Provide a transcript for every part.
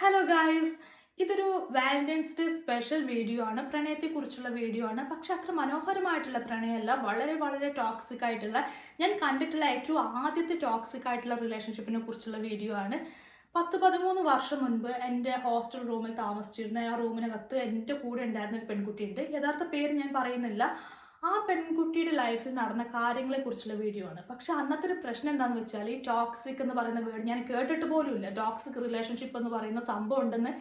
Hello guys ഇതൊരു Valentine's day special video ആണ്. പ്രണയത്തെക്കുറിച്ചുള്ള വീഡിയോ ആണ്. പക്ഷെ അത്ര മനോഹരമായിട്ടുള്ള പ്രണയമല്ല. വളരെ വളരെ ടോക്സിക് ആയിട്ടുള്ള ഞാൻ കണ്ടിട്ടുള്ള ഏറ്റവും ആദ്യത്തെ ടോക്സിക് ആയിട്ടുള്ള റിലേഷൻഷിപ്പിനെ കുറിച്ചുള്ള വീഡിയോ ആണ്. പത്ത് പതിമൂന്ന് വർഷം മുൻപ് എന്റെ ഹോസ്റ്റൽ റൂമിൽ താമസിച്ചിരുന്ന ആ റൂമിനകത്ത് എന്റെ കൂടെ ഉണ്ടായിരുന്ന ഒരു പെൺകുട്ടിയുണ്ട്. യഥാർത്ഥ പേര് ഞാൻ പറയുന്നില്ല. ആ പെൺകുട്ടിയുടെ ലൈഫിൽ നടന്ന കാര്യങ്ങളെ കുറിച്ചുള്ള വീഡിയോ ആണ്. പക്ഷെ അന്നത്തെ ഒരു പ്രശ്നം എന്താണെന്ന് വെച്ചാൽ ഈ ടോക്സിക് എന്ന് പറയുന്ന വേർഡ് ഞാൻ കേട്ടിട്ട് പോലും ഇല്ല. ടോക്സിക് റിലേഷൻഷിപ്പ് എന്ന് പറയുന്ന സംഭവം ഉണ്ടെന്ന്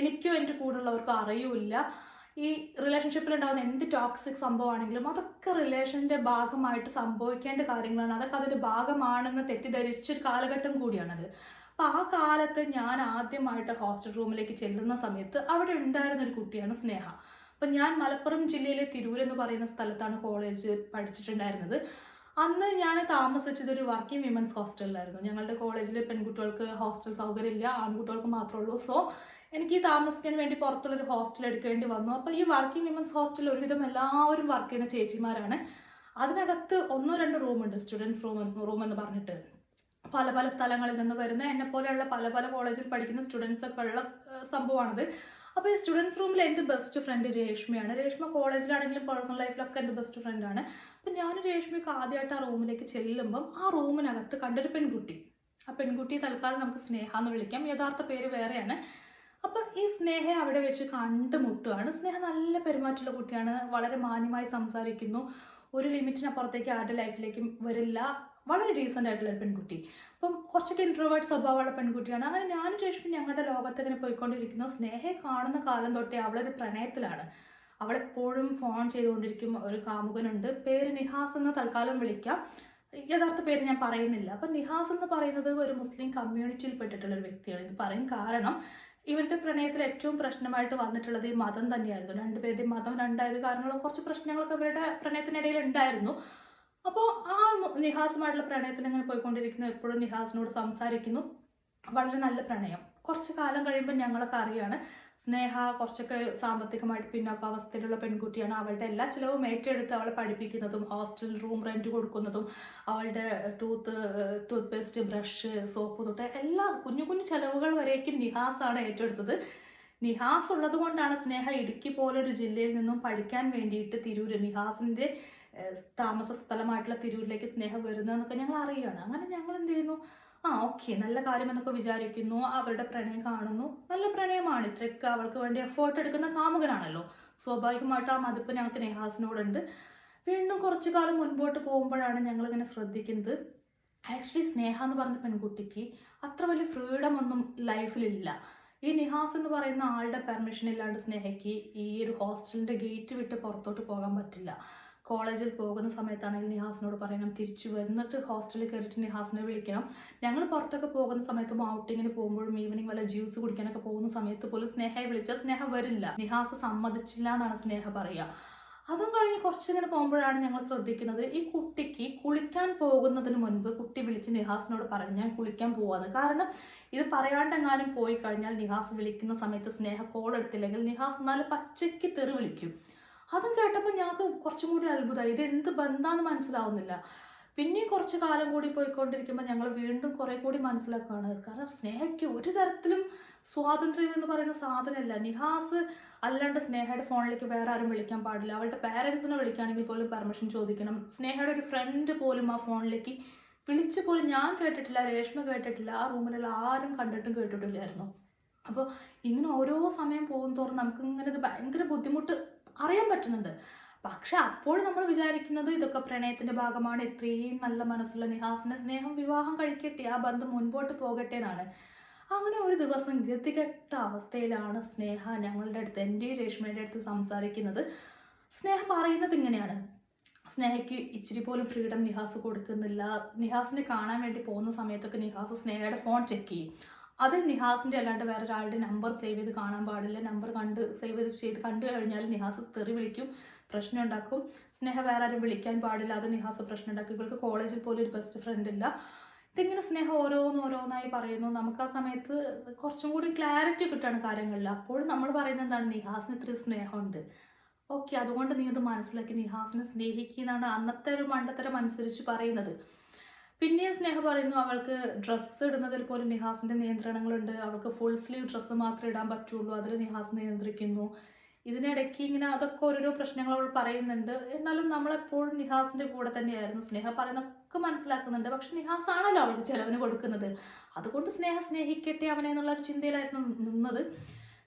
എനിക്കോ എന്റെ കൂടെ കൂടെയുള്ളവർക്കോ അറിയൂല ഈ റിലേഷൻഷിപ്പിൽ ഉണ്ടാകുന്ന എന്ത് ടോക്സിക് സംഭവമാണെങ്കിലും അതൊക്കെ റിലേഷന്റെ ഭാഗമായിട്ട് സംഭവിക്കേണ്ട കാര്യങ്ങളാണ്. അതൊക്കെ അതിന്റെ ഭാഗമാണെന്ന് തെറ്റിദ്ധരിച്ചൊരു കാലഘട്ടം കൂടിയാണത്. അപ്പോൾ ആ കാലത്ത് ഞാൻ ആദ്യമായിട്ട് ഹോസ്റ്റൽ റൂമിലേക്ക് ചെല്ലുന്ന സമയത്ത് അവിടെ ഉണ്ടായിരുന്ന ഒരു കുട്ടിയാണ് സ്നേഹ. അപ്പം ഞാൻ മലപ്പുറം ജില്ലയിലെ തിരൂർ എന്ന് പറയുന്ന സ്ഥലത്താണ് കോളേജ് പഠിച്ചിട്ടുണ്ടായിരുന്നത്. അന്ന് ഞാൻ താമസിച്ചത് ഒരു വർക്കിംഗ് വിമൻസ് ഹോസ്റ്റലിലായിരുന്നു ഞങ്ങളുടെ കോളേജിൽ പെൺകുട്ടികൾക്ക് ഹോസ്റ്റൽ സൗകര്യം ഇല്ല ആൺകുട്ടികൾക്ക് മാത്രമേ ഉള്ളൂ. സോ എനിക്ക് താമസിക്കാൻ വേണ്ടി പുറത്തുള്ളൊരു ഹോസ്റ്റൽ എടുക്കേണ്ടി വന്നു. അപ്പോൾ ഈ വർക്കിംഗ് വിമൻസ് ഹോസ്റ്റലിൽ ഒരുവിധം എല്ലാവരും വർക്ക് ചെയ്യുന്ന ചേച്ചിമാരാണ്. അതിനകത്ത് ഒന്നോ രണ്ട് റൂമുണ്ട് സ്റ്റുഡൻസ് റൂം റൂം എന്ന് പറഞ്ഞിട്ട്. പല പല സ്ഥലങ്ങളിൽ നിന്ന് വരുന്ന എന്നെ പോലെയുള്ള പല പല കോളേജിൽ പഠിക്കുന്ന സ്റ്റുഡൻസ് ഒക്കെ ഉള്ള സംഭവമാണത്. അപ്പോൾ ഈ സ്റ്റുഡൻസ് റൂമിൽ എന്റെ ബെസ്റ്റ് ഫ്രണ്ട് രേഷ്മയാണ്. രേഷ്മ കോളേജിലാണെങ്കിലും പേഴ്സണൽ ലൈഫിലൊക്കെ എന്റെ ബെസ്റ്റ് ഫ്രണ്ട് ആണ്. അപ്പം ഞാൻ രേഷ്മയൊക്കെ ആദ്യമായിട്ട് ആ റൂമിലേക്ക് ചെല്ലുമ്പം ആ റൂമിനകത്ത് കണ്ടൊരു പെൺകുട്ടി. ആ പെൺകുട്ടി തൽക്കാലം നമുക്ക് സ്നേഹ എന്ന് വിളിക്കാം. യഥാർത്ഥ പേര് വേറെയാണ്. അപ്പം ഈ സ്നേഹ അവിടെ വെച്ച് കണ്ടുമുട്ടുകയാണ് സ്നേഹ നല്ല പെരുമാറ്റമുള്ള കുട്ടിയാണ്. വളരെ മാന്യമായി സംസാരിക്കുന്നു. ഒരു ലിമിറ്റിനപ്പുറത്തേക്ക് ആരുടെ ലൈഫിലേക്കും വരില്ല. വളരെ ഡീസന്റ് ആയിട്ടുള്ള ഒരു പെൺകുട്ടി. അപ്പം കുറച്ചൊക്കെ ഇൻട്രോവേർട്ട് സ്വഭാവമുള്ള പെൺകുട്ടിയാണ്. അങ്ങനെ ഞാനും രേഷ്മി ഞങ്ങളുടെ ലോകത്ത് ഇങ്ങനെ പോയിക്കൊണ്ടിരിക്കുന്നു. സ്നേഹയെ കാണുന്ന കാലം തൊട്ടേ അവളൊരു പ്രണയത്തിലാണ്. അവളെപ്പോഴും ഫോൺ ചെയ്തുകൊണ്ടിരിക്കും. ഒരു കാമുകനുണ്ട്. പേര് നിഹാസ് എന്ന് തൽക്കാലം വിളിക്കാം. യഥാർത്ഥ പേര് ഞാൻ പറയുന്നില്ല. അപ്പം നിഹാസ് എന്ന് പറയുന്നത് ഒരു മുസ്ലിം കമ്മ്യൂണിറ്റിയിൽ പെട്ടിട്ടുള്ള ഒരു വ്യക്തിയാണ്. ഇത് പറയും കാരണം ഇവരുടെ പ്രണയത്തിൽ ഏറ്റവും പ്രശ്നമായിട്ട് വന്നിട്ടുള്ളത് ഈ മതം തന്നെയായിരുന്നു. രണ്ടുപേരുടെയും മതം രണ്ടായത് കാരണമുള്ള കുറച്ച് പ്രശ്നങ്ങളൊക്കെ ഇവരുടെ പ്രണയത്തിനിടയിൽ ഉണ്ടായിരുന്നു. അപ്പോൾ ആ നിഹാസുമായിട്ടുള്ള പ്രണയത്തിൽ ഇങ്ങനെ പോയിക്കൊണ്ടിരിക്കുന്നു എപ്പോഴും നിഹാസിനോട് സംസാരിക്കുന്നു. വളരെ നല്ല പ്രണയം. കുറച്ച് കാലം കഴിയുമ്പോൾ ഞങ്ങളൊക്കെ അറിയാണ് സ്നേഹ കുറച്ചൊക്കെ സാമ്പത്തികമായിട്ട് പിന്നോക്ക അവസ്ഥയിലുള്ള പെൺകുട്ടിയാണ്. അവളുടെ എല്ലാ ചിലവും ഏറ്റെടുത്ത് അവളെ പഠിപ്പിക്കുന്നതും ഹോസ്റ്റൽ റൂം റെന്റ് കൊടുക്കുന്നതും അവളുടെ tooth toothpaste brush soap തൊട്ട് എല്ലാ കുഞ്ഞു കുഞ്ഞു ചിലവുകൾ വരേക്കും നിഹാസാണ് ഏറ്റെടുത്തത്. നിഹാസ് ഉള്ളത് കൊണ്ടാണ് സ്നേഹ ഇടുക്കി പോലൊരു ജില്ലയിൽ നിന്നും പഠിക്കാൻ വേണ്ടിയിട്ട് തിരൂര്. നിഹാസിന്റെ ഏഹ്, താമസ സ്ഥലമായിട്ടുള്ള തിരൂരിലേക്ക് സ്നേഹ വരുന്നതെന്നൊക്കെ ഞങ്ങൾ അറിയുകയാണ്. അങ്ങനെ ഞങ്ങൾ എന്ത് ചെയ്യുന്നു? ആ ഓക്കെ നല്ല കാര്യം എന്നൊക്കെ വിചാരിക്കുന്നു. അവരുടെ പ്രണയം കാണുന്നു. നല്ല പ്രണയമാണ്. ഇത്രയൊക്കെ അവൾക്ക് വേണ്ടി എഫേർട്ട് എടുക്കുന്ന കാമുകനാണല്ലോ. സ്വാഭാവികമായിട്ട് ആ മതിപ്പ് ഞങ്ങൾക്ക് നെഹാസിനോടുണ്ട്. വീണ്ടും കുറച്ചു കാലം മുൻപോട്ട് പോകുമ്പോഴാണ് ഞങ്ങൾ ഇങ്ങനെ ശ്രദ്ധിക്കുന്നത്. ആക്ച്വലി സ്നേഹ എന്ന് പറഞ്ഞ പെൺകുട്ടിക്ക് അത്ര വലിയ ഫ്രീഡം ഒന്നും ലൈഫിലില്ല. ഈ നിഹാസ് എന്ന് പറയുന്ന ആളുടെ പെർമിഷൻ ഇല്ലാണ്ട് സ്നേഹയ്ക്ക് ഈ ഒരു ഹോസ്റ്റലിന്റെ ഗേറ്റ് വിട്ട് പുറത്തോട്ട് പോകാൻ പറ്റില്ല. കോളേജിൽ പോകുന്ന സമയത്താണെങ്കിൽ നിഹാസിനോട് പറയണം തിരിച്ചു വന്നിട്ട് ഹോസ്റ്റലിൽ കയറിയിട്ട് നിഹാസിനെ വിളിക്കണം. ഞങ്ങൾ പുറത്തൊക്കെ പോകുന്ന സമയത്തും ഔട്ടിങ്ങിന് പോകുമ്പോഴും ഈവനിങ് വല്ല ജ്യൂസ് കുടിക്കാനൊക്കെ പോകുന്ന സമയത്ത് പോലും സ്നേഹയെ വിളിച്ചാൽ സ്നേഹ വരില്ല. നിഹാസ് സമ്മതിച്ചില്ല എന്നാണ് സ്നേഹ പറയുക. അതും കഴിഞ്ഞ് കുറച്ചിങ്ങനെ പോകുമ്പോഴാണ് ഞങ്ങൾ ശ്രദ്ധിക്കുന്നത് ഈ കുട്ടിക്ക് കുളിക്കാൻ പോകുന്നതിന് മുൻപ് കുട്ടി വിളിച്ച് നിഹാസിനോട് പറഞ്ഞു ഞാൻ കുളിക്കാൻ പോവാന്ന്. കാരണം ഇത് പറയാണ്ടെങ്ങാനും പോയി കഴിഞ്ഞാൽ നിഹാസ് വിളിക്കുന്ന സമയത്ത് സ്നേഹ കോൾ എടുത്തില്ലെങ്കിൽ നിഹാസ് നല്ല പച്ചയ്ക്ക് തെറി വിളിക്കും. അതും കേട്ടപ്പോൾ ഞങ്ങൾക്ക് കുറച്ചും കൂടി അത്ഭുതമായി ഇത് എന്ത് ബന്ധാന്ന് മനസ്സിലാവുന്നില്ല. പിന്നെയും കുറച്ച് കാലം കൂടി പോയിക്കൊണ്ടിരിക്കുമ്പോൾ ഞങ്ങൾ വീണ്ടും കുറെ കൂടി മനസ്സിലാക്കുകയാണ്. കാരണം സ്നേഹയ്ക്ക് ഒരു തരത്തിലും സ്വാതന്ത്ര്യം എന്ന് പറയുന്ന സാധനമല്ല. നിഹാസ് അല്ലാണ്ട് സ്നേഹയുടെ ഫോണിലേക്ക് വേറെ ആരും വിളിക്കാൻ പാടില്ല. അവളുടെ പാരൻസിനെ വിളിക്കുകയാണെങ്കിൽ പോലും പെർമിഷൻ ചോദിക്കണം. സ്നേഹയുടെ ഒരു ഫ്രണ്ട് പോലും ആ ഫോണിലേക്ക് വിളിച്ചു പോലും ഞാൻ കേട്ടിട്ടില്ല രേഷ്മ കേട്ടിട്ടില്ല. ആ റൂമിലുള്ള ആരും കണ്ടിട്ടും കേട്ടിട്ടില്ലായിരുന്നു. അപ്പോൾ ഇങ്ങനെ ഓരോ സമയം പോകും തോറും നമുക്ക് ഇങ്ങനെ ഇത് ഭയങ്കര ബുദ്ധിമുട്ട് അറിയാൻ പറ്റുന്നുണ്ട്. പക്ഷെ അപ്പോൾ നമ്മൾ വിചാരിക്കുന്നത് ഇതൊക്കെ പ്രണയത്തിന്റെ ഭാഗമാണ്. ഇത്രയും നല്ല മനസ്സുള്ള നിഹാസിന്റെ സ്നേഹം വിവാഹം കഴിക്കട്ടെ ആ ബന്ധം മുൻപോട്ട് പോകട്ടെ എന്നാണ്. അങ്ങനെ ഒരു ദിവസം ഗതികെട്ട അവസ്ഥയിലാണ് സ്നേഹ ഞങ്ങളുടെ അടുത്ത് എന്റെ രേഷ്മയുടെ അടുത്ത് സംസാരിക്കുന്നത്. സ്നേഹം പറയുന്നത് ഇങ്ങനെയാണ്. സ്നേഹയ്ക്ക് ഇച്ചിരി പോലും ഫ്രീഡം നിഹാസ് കൊടുക്കുന്നില്ല. നിഹാസിനെ കാണാൻ വേണ്ടി പോകുന്ന സമയത്തൊക്കെ നിഹാസ് സ്നേഹയുടെ ഫോൺ ചെക്ക് ചെയ്യും. അതിൽ നിഹാസിന്റെ അല്ലാണ്ട് വേറെ ഒരാളുടെ നമ്പർ സേവ് ചെയ്ത് കാണാൻ പാടില്ല. നമ്പർ കണ്ട് സേവ് ചെയ്ത് ചെയ്ത് കണ്ടു കഴിഞ്ഞാൽ നിഹാസ് തെറി വിളിക്കും പ്രശ്നം ഉണ്ടാക്കും. സ്നേഹ വേറെ ആരും വിളിക്കാൻ പാടില്ല അത് നിഹാസ് പ്രശ്നം ഉണ്ടാക്കും. ഇവൾക്ക് കോളേജിൽ പോലും ഒരു ബെസ്റ്റ് ഫ്രണ്ട് ഇല്ല. ഇതിങ്ങനെ സ്നേഹം ഓരോന്ന് ഓരോന്നായി പറയുന്നു. നമുക്ക് ആ സമയത്ത് കുറച്ചും കൂടി ക്ലാരിറ്റി കിട്ടുകയാണ് കാര്യങ്ങളിൽ. അപ്പോൾ നമ്മൾ പറയുന്നത് എന്താണ്? നിഹാസിന് ഇത്ര സ്നേഹമുണ്ട്. ഓക്കെ അതുകൊണ്ട് നീ അത് മനസ്സിലാക്കി. നിഹാസിനെ സ്നേഹിക്കുന്നതാണ് അന്നത്തെ ഒരു മണ്ടത്തരം അനുസരിച്ച് പറയുന്നത്. പിന്നെയും സ്നേഹ പറയുന്നു അവൾക്ക് ഡ്രസ്സ് ഇടുന്നതിൽ പോലും നിഹാസിന്റെ നിയന്ത്രണങ്ങളുണ്ട്. അവൾക്ക് ഫുൾ സ്ലീവ് ഡ്രസ്സ് മാത്രമേ ഇടാൻ പറ്റുള്ളൂ അതിൽ നിഹാസ് നിയന്ത്രിക്കുന്നു. ഇതിനിടയ്ക്ക് ഇങ്ങനെ അതൊക്കെ ഓരോരോ പ്രശ്നങ്ങൾ അവൾ പറയുന്നുണ്ട്. എന്നാലും നമ്മളെപ്പോഴും നിഹാസിന്റെ കൂടെ തന്നെയായിരുന്നു. സ്നേഹ പറയുന്നൊക്കെ മനസ്സിലാക്കുന്നുണ്ട്. പക്ഷെ നിഹാസ് ആണല്ലോ അവൾക്ക് ചെലവിന് കൊടുക്കുന്നത്. അതുകൊണ്ട് സ്നേഹ സ്നേഹിക്കട്ടെ അവനെ എന്നുള്ള ഒരു ചിന്തയിലായിരുന്നു നിന്നത്.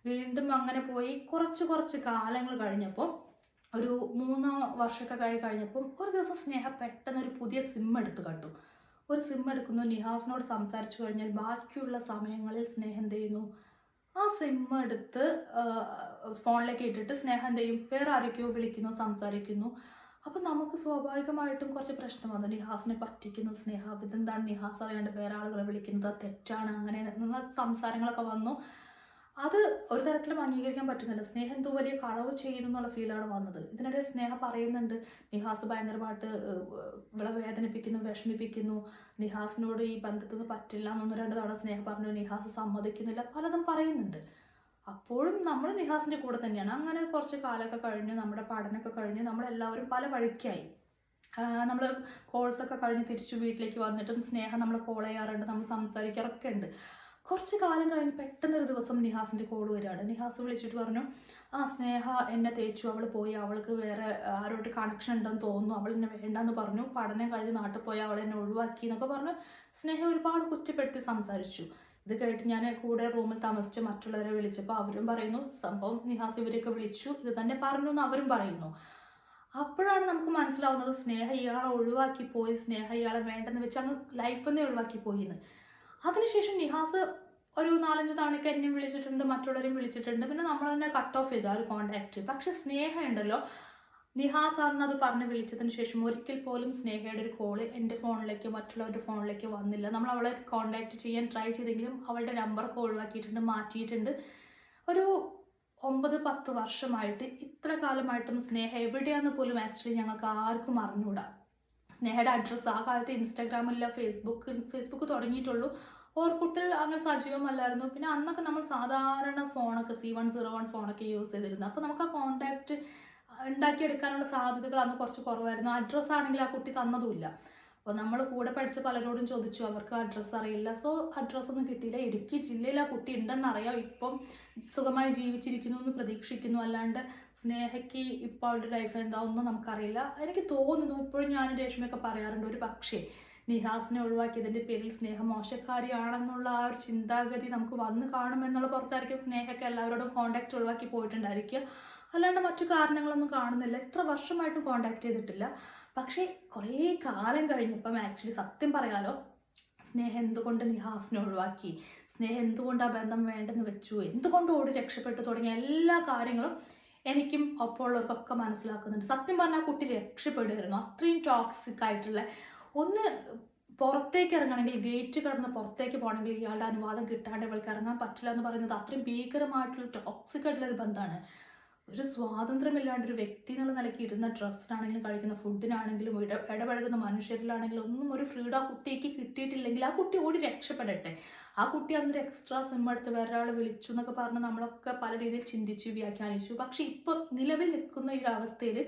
വീണ്ടും അങ്ങനെ പോയി. കുറച്ച് കുറച്ച് കാലങ്ങൾ കഴിഞ്ഞപ്പോൾ ഒരു മൂന്ന് വർഷമൊക്കെ കഴിഞ്ഞപ്പം ഒരു ദിവസം സ്നേഹ പെട്ടെന്ന് ഒരു പുതിയ സിം എടുത്തു കണ്ടു. ഒരു സിം എടുക്കുന്നു. നിഹാസിനോട് സംസാരിച്ചു കഴിഞ്ഞാൽ ബാക്കിയുള്ള സമയങ്ങളിൽ സ്നേഹം എന്ത് ചെയ്യുന്നു ആ സിം എടുത്ത് ഫോണിലേക്ക് ഇട്ടിട്ട് സ്നേഹം എന്ത് ചെയ്യും വേറെ ആരൊക്കെയോ വിളിക്കുന്നു സംസാരിക്കുന്നു. അപ്പം നമുക്ക് സ്വാഭാവികമായിട്ടും കുറച്ച് പ്രശ്നം വന്നു. നിഹാസിനെ പറ്റിക്കുന്നു സ്നേഹ. ഇതെന്താണ്? നിഹാസ് അറിയാണ്ട് വേറെ ആളുകളെ വിളിക്കുന്നത് തെറ്റാണ്. അങ്ങനെ സംസാരങ്ങളൊക്കെ വന്നു. അത് ഒരു തരത്തിലും അംഗീകരിക്കാൻ പറ്റുന്നില്ല. സ്നേഹം എന്തോ വലിയ കളവ് ചെയ്യുന്നു എന്നുള്ള ഫീലാണ് വന്നത്. ഇതിനിടെ സ്നേഹ പറയുന്നുണ്ട്. നിഹാസ് ഭയങ്കരമായിട്ട് ഇവിടെ വേദനിപ്പിക്കുന്നു വിഷമിപ്പിക്കുന്നു. നിഹാസിനോട് ഈ ബന്ധത്തിൽ നിന്ന് പറ്റില്ല എന്നൊന്ന് രണ്ട് തവണ സ്നേഹ പറഞ്ഞു. നിഹാസ് സമ്മതിക്കുന്നില്ല. പലതും പറയുന്നുണ്ട്. അപ്പോഴും നമ്മൾ നിഹാസിന്റെ കൂടെ തന്നെയാണ്. അങ്ങനെ കുറച്ച് കാലമൊക്കെ കഴിഞ്ഞ് നമ്മുടെ പഠനമൊക്കെ കഴിഞ്ഞ് നമ്മളെല്ലാവരും പല വഴിക്കായി. നമ്മൾ കോഴ്സൊക്കെ കഴിഞ്ഞ് തിരിച്ചു വീട്ടിലേക്ക് വന്നിട്ടും സ്നേഹം നമ്മൾ കോൾ ചെയ്യാറുണ്ട് നമ്മൾ സംസാരിക്കാറൊക്കെ ഉണ്ട്. കുറച്ച് കാലം കഴിഞ്ഞ് പെട്ടെന്ന് ഒരു ദിവസം നിഹാസിന്റെ കോൾ വരികയാണ് നിഹാസ് വിളിച്ചിട്ട് പറഞ്ഞു ആ സ്നേഹ എന്നെ തേച്ചു. അവൾ പോയി. അവൾക്ക് വേറെ ആരോട്ട് കണക്ഷൻ ഉണ്ടെന്ന് തോന്നുന്നു. അവൾ എന്നെ വേണ്ടെന്ന് പറഞ്ഞു. പഠനം കഴിഞ്ഞ് നാട്ടിൽ പോയി. അവൾ എന്നെ ഒഴിവാക്കി എന്നൊക്കെ പറഞ്ഞു സ്നേഹ ഒരുപാട് കുറ്റപ്പെടുത്തി സംസാരിച്ചു. ഇത് കേട്ട് ഞാൻ കൂടെ റൂമിൽ താമസിച്ച് മറ്റുള്ളവരെ വിളിച്ചപ്പോൾ അവരും പറയുന്നു സംഭവം നിഹാസ് ഇവരെയൊക്കെ വിളിച്ചു. ഇത് തന്നെ പറഞ്ഞു എന്ന് അവരും പറയുന്നു. അപ്പോഴാണ് നമുക്ക് മനസ്സിലാവുന്നത് സ്നേഹ ഇയാളെ ഒഴിവാക്കി പോയി. സ്നേഹ ഇയാളെ വേണ്ടെന്ന് വെച്ച് അങ്ങ് ലൈഫിൽ നിന്ന് ഒഴിവാക്കി പോയി എന്ന് അതിനുശേഷം നിഹാസ് ഒരു നാലഞ്ച് തവണയ്ക്ക് എന്നെയും വിളിച്ചിട്ടുണ്ട് മറ്റുള്ളവരെയും വിളിച്ചിട്ടുണ്ട്. പിന്നെ നമ്മൾ തന്നെ കട്ട് ഓഫ് ചെയ്തു ആ ഒരു കോണ്ടാക്ട് പക്ഷെ സ്നേഹ ഉണ്ടല്ലോ നിഹാസ് അത് പറഞ്ഞ് വിളിച്ചതിന് ശേഷം ഒരിക്കൽ പോലും സ്നേഹയുടെ ഒരു കോൾ എന്റെ ഫോണിലേക്ക് മറ്റുള്ളവരുടെ ഫോണിലേക്ക് വന്നില്ല. നമ്മൾ അവളെ കോണ്ടാക്ട് ചെയ്യാൻ ട്രൈ ചെയ്തെങ്കിലും അവളുടെ നമ്പറൊക്കെ ഒഴിവാക്കിയിട്ടുണ്ട് മാറ്റിയിട്ടുണ്ട്. ഒരു ഒമ്പത് പത്ത് വർഷമായിട്ട് ഇത്ര കാലമായിട്ടും സ്നേഹ എവിടെയാന്ന് പോലും ആക്ച്വലി ഞങ്ങൾക്ക് ആർക്കും അറിഞ്ഞൂടാ. സ്നേഹയുടെ അഡ്രസ്സ് ആ കാലത്ത് ഇൻസ്റ്റാഗ്രാമില്ല ഫേസ്ബുക്ക് ഫേസ്ബുക്ക് തുടങ്ങിയിട്ടുള്ളൂ. ഓർക്കുട്ടിൽ അങ്ങനെ സജീവമല്ലായിരുന്നു. പിന്നെ അന്നൊക്കെ നമ്മൾ സാധാരണ ഫോണൊക്കെ സി വൺ സീറോ വൺ ഫോണൊക്കെ യൂസ് ചെയ്തിരുന്നു അപ്പോൾ നമുക്ക് ആ കോണ്ടാക്ട് ഉണ്ടാക്കിയെടുക്കാനുള്ള സാധ്യതകൾ അന്ന് കുറച്ച് കുറവായിരുന്നു. അഡ്രസ്സ് ആണെങ്കിൽ ആ കുട്ടി തന്നതുമില്ല അപ്പോൾ നമ്മൾ കൂടെ പഠിച്ച പലരോടും ചോദിച്ചു അവർക്ക് അഡ്രസ്സ് അറിയില്ല. സോ അഡ്രസ്സ് ഒന്നും കിട്ടിയില്ല. ഇടുക്കി ജില്ലയിൽ ആ കുട്ടി ഉണ്ടെന്നറിയാം. ഇപ്പം സുഖമായി ജീവിച്ചിരിക്കുന്നു എന്ന് പ്രതീക്ഷിക്കുന്നു. അല്ലാണ്ട് സ്നേഹയ്ക്ക് ഇപ്പോൾ അവളുടെ ലൈഫ് എന്താവുമെന്ന് നമുക്കറിയില്ല. എനിക്ക് തോന്നുന്നു ഇപ്പോഴും ഞാൻ രേഷ്മയൊക്കെ പറയാറുണ്ട്. ഒരു പക്ഷേ നിഹാസിനെ ഒഴിവാക്കിയതിന്റെ പേരിൽ സ്നേഹ മോശക്കാരിയാണെന്നുള്ള ആ ഒരു ചിന്താഗതി നമുക്ക് വന്ന് കാണുമെന്നുള്ള പുറത്തായിരിക്കും സ്നേഹമൊക്കെ എല്ലാവരോടും കോണ്ടാക്ട് ഒഴിവാക്കി പോയിട്ടുണ്ടായിരിക്കുക. അല്ലാണ്ട് മറ്റു കാരണങ്ങളൊന്നും കാണുന്നില്ല. എത്ര വർഷമായിട്ടും കോണ്ടാക്ട് ചെയ്തിട്ടില്ല. പക്ഷേ കുറേ കാലം കഴിഞ്ഞപ്പം ആക്ച്വലി സത്യം പറയാലോ സ്നേഹം എന്തുകൊണ്ട് നിഹാസിനെ ഒഴിവാക്കി? സ്നേഹം എന്തുകൊണ്ട് ആ ബന്ധം വേണ്ടെന്ന് വെച്ചു? എന്തുകൊണ്ട് ഓടി രക്ഷപ്പെട്ടു തുടങ്ങിയ എല്ലാ കാര്യങ്ങളും എനിക്കും ഒപ്പമുള്ളവർക്കൊക്കെ മനസ്സിലാക്കുന്നുണ്ട്. സത്യം പറഞ്ഞാൽ കുട്ടി രക്ഷപ്പെടുമായിരുന്നു. അത്രയും ടോക്സിക് ആയിട്ടുള്ള ഒന്ന് പുറത്തേക്ക് ഇറങ്ങണമെങ്കിൽ ഗേറ്റ് കടന്ന് പുറത്തേക്ക് പോകണമെങ്കിൽ ഇയാളുടെ അനുവാദം കിട്ടാണ്ട് ഇവൾക്ക് ഇറങ്ങാൻ പറ്റില്ല എന്ന് പറയുന്നത് അത്രയും ഭീകരമായിട്ടുള്ള ടോക്സിക് ആയിട്ടുള്ള ഒരു ബന്ധമാണ്. ഒരു സ്വാതന്ത്ര്യമില്ലാണ്ട് ഒരു വ്യക്തി എന്നുള്ള നിലയ്ക്ക് ഇടുന്ന ഡ്രസ്സിനാണെങ്കിലും കഴിക്കുന്ന ഫുഡിനാണെങ്കിലും ഇട ഇടപഴകുന്ന മനുഷ്യരിലാണെങ്കിലും ഒന്നും ഒരു ഫ്രീഡം ആ കുട്ടിക്ക് കിട്ടിയിട്ടില്ലെങ്കിൽ ആ കുട്ടി ഓടി രക്ഷപ്പെടട്ടെ. ആ കുട്ടി അന്നൊരു എക്സ്ട്രാ സിം എടുത്ത് വേറെ ഒരാൾ വിളിച്ചു എന്നൊക്കെ പറഞ്ഞ് നമ്മളൊക്കെ പല രീതിയിൽ ചിന്തിച്ചു വ്യാഖ്യാനിച്ചു. പക്ഷെ ഇപ്പോൾ നിലവിൽ നിൽക്കുന്ന ഈ അവസ്ഥയിൽ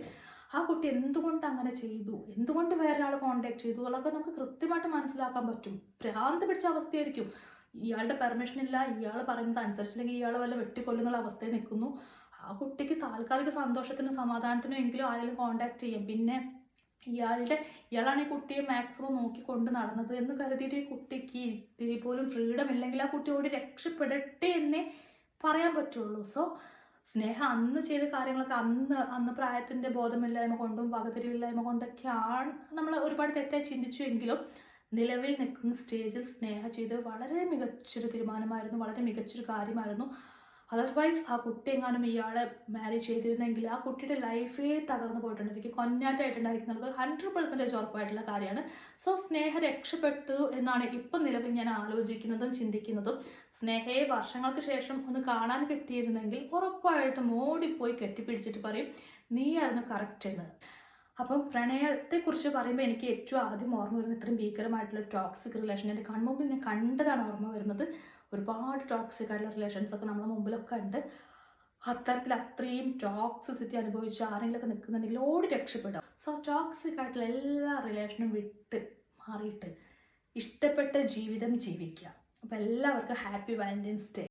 ആ കുട്ടി എന്തുകൊണ്ട് അങ്ങനെ ചെയ്തു? എന്തുകൊണ്ട് വേറെ ഒരാൾ കോണ്ടാക്ട് ചെയ്തു? അതൊക്കെ നമുക്ക് കൃത്യമായിട്ട് മനസ്സിലാക്കാൻ പറ്റും. ഭ്രാന്ത് പിടിച്ച അവസ്ഥയായിരിക്കും. ഇയാളുടെ പെർമിഷൻ ഇല്ല. ഇയാൾ പറയുന്നത് അനുസരിച്ചില്ലെങ്കിൽ ഇയാൾ വല്ല വെട്ടിക്കൊല്ലുന്ന അവസ്ഥയിൽ നിൽക്കുന്നു. ആ കുട്ടിക്ക് താൽക്കാലിക സന്തോഷത്തിനും സമാധാനത്തിനും എങ്കിലും ആരെങ്കിലും കോണ്ടാക്ട് ചെയ്യാം. പിന്നെ ഇയാളുടെ ഇയാളാണ് ഈ കുട്ടിയെ മാക്സിമം നോക്കി കൊണ്ട് നടന്നത് എന്ന് കരുതിയിട്ട് ഈ കുട്ടിക്ക് ഇത്തിരി പോലും ഫ്രീഡം ഇല്ലെങ്കിൽ ആ കുട്ടിയോട് രക്ഷപ്പെടട്ടെ എന്നേ പറയാൻ പറ്റുള്ളൂ. സോ സ്നേഹ അന്ന് ചെയ്ത കാര്യങ്ങളൊക്കെ അന്ന് അന്ന് പ്രായത്തിന്റെ ബോധമില്ലായ്മ കൊണ്ടും വകതിരിവില്ലായ്മ കൊണ്ടൊക്കെയാണ് നമ്മൾ ഒരുപാട് തെറ്റായി ചിന്തിച്ചു എങ്കിലും നിലവിൽ നിൽക്കുന്ന സ്റ്റേജിൽ സ്നേഹ ചെയ്ത് വളരെ മികച്ചൊരു തീരുമാനമായിരുന്നു വളരെ മികച്ചൊരു കാര്യമായിരുന്നു. അതർവൈസ് ആ കുട്ടി എങ്ങാനും ഇയാളെ മാരേജ് ചെയ്തിരുന്നെങ്കിൽ ആ കുട്ടിയുടെ ലൈഫേ തകർന്നു പോയിട്ടുണ്ടായിരിക്കും കൊഞ്ഞാട്ടായിട്ടുണ്ടായിരിക്കുന്നത് ഹൺഡ്രഡ് പെർസെന്റേജ് ഉറപ്പായിട്ടുള്ള കാര്യമാണ്. സോ സ്നേഹ രക്ഷപ്പെട്ടു എന്നാണ് ഇപ്പം നിലവിൽ ഞാൻ ആലോചിക്കുന്നതും ചിന്തിക്കുന്നതും. സ്നേഹയെ വർഷങ്ങൾക്ക് ശേഷം ഒന്ന് കാണാൻ കിട്ടിയിരുന്നെങ്കിൽ ഉറപ്പായിട്ടും ഓടിപ്പോയി കെട്ടിപ്പിടിച്ചിട്ട് പറയും നീയായിരുന്നു കറക്റ്റ് എന്ന്. അപ്പം പ്രണയത്തെക്കുറിച്ച് പറയുമ്പോൾ എനിക്ക് ഏറ്റവും ആദ്യം ഓർമ്മ വരുന്നത് ഇത്രയും ഭീകരമായിട്ടുള്ള ടോക്സിക് റിലേഷൻ എന്റെ കൺമുമ്പിൽ ഞാൻ കണ്ടതാണ് ഓർമ്മ വരുന്നത്. ഒരുപാട് ടോക്സിക് ആയിട്ടുള്ള റിലേഷൻസ് ഒക്കെ നമ്മുടെ മുമ്പിലൊക്കെ ഉണ്ട്. അത്തരത്തിൽ അത്രയും ടോക്സിസിറ്റി അനുഭവിച്ച് ആരെങ്കിലുമൊക്കെ നിൽക്കുന്നുണ്ടെങ്കിൽ ഓടി രക്ഷപ്പെടും. സോ ടോക്സിക് ആയിട്ടുള്ള എല്ലാ റിലേഷനും വിട്ട് മാറിയിട്ട് ഇഷ്ടപ്പെട്ട ജീവിതം ജീവിക്കുക. അപ്പോൾ എല്ലാവർക്കും ഹാപ്പി വാലന്റൈൻസ് ഡേ